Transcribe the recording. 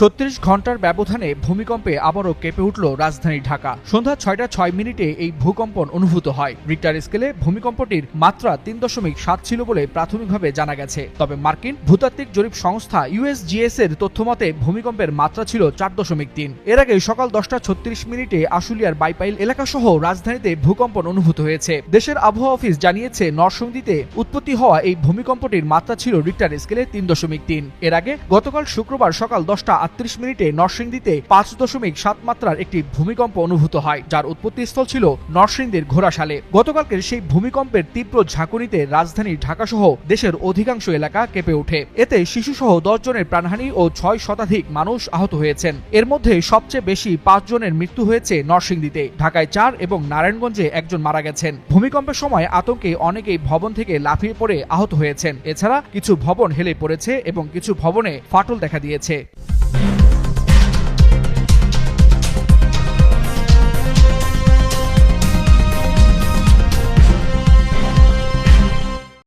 ছত্রিশ ঘণ্টার ব্যবধানে ভূমিকম্পে আবারও কেঁপে উঠল রাজধানী ঢাকা। সন্ধ্যা ছয়টা ছয় মিনিটে এই ভূকম্পন অনুভূত হয়। রিক্টার স্কেলে ভূমিকম্পটির মাত্রা তিন দশমিক সাত ছিল বলে প্রাথমিকভাবে জানা গেছে। তবে মার্কিন ভূতাত্ত্বিক জরিপ সংস্থা ইউএসজিএস এর তথ্যমতে ভূমিকম্পের মাত্রা ছিল চার দশমিক তিন। এর আগে সকাল দশটা ছত্রিশ মিনিটে আশুলিয়ার বাইপাইল এলাকাসহ রাজধানীতে ভূকম্পন অনুভূত হয়েছে। দেশের আবহাওয়া অফিস জানিয়েছে, নরসিংদীতে উৎপত্তি হওয়া এই ভূমিকম্পটির মাত্রা ছিল রিক্টার স্কেলে তিন দশমিক তিন। এর আগে গতকাল শুক্রবার সকাল দশটা আটত্রিশ মিনিটে নরসিংদীতে পাঁচ দশমিক সাত মাত্রার একটি ভূমিকম্প অনুভূত হয়, যার উৎপত্তিস্থল ছিল নরসিংদীর ঘোড়াশালে। গতকালকের সেই ভূমিকম্পের তীব্র ঝাঁকুনিতে রাজধানী ঢাকাসহ দেশের অধিকাংশ এলাকা কেঁপে ওঠে। এতে শিশুসহ দশ জনের প্রাণহানি ও ছয় শতাধিক মানুষ আহত হয়েছেন। এর মধ্যে সবচেয়ে বেশি পাঁচ জনের মৃত্যু হয়েছে নরসিংদীতে। ঢাকায় চার এবং নারায়ণগঞ্জে একজন মারা গেছেন। ভূমিকম্পের সময় আতঙ্কে অনেকেই ভবন থেকে লাফিয়ে পড়ে আহত হয়েছেন। এছাড়া কিছু ভবন হেলে পড়েছে এবং কিছু ভবনে ফাটল দেখা দিয়েছে।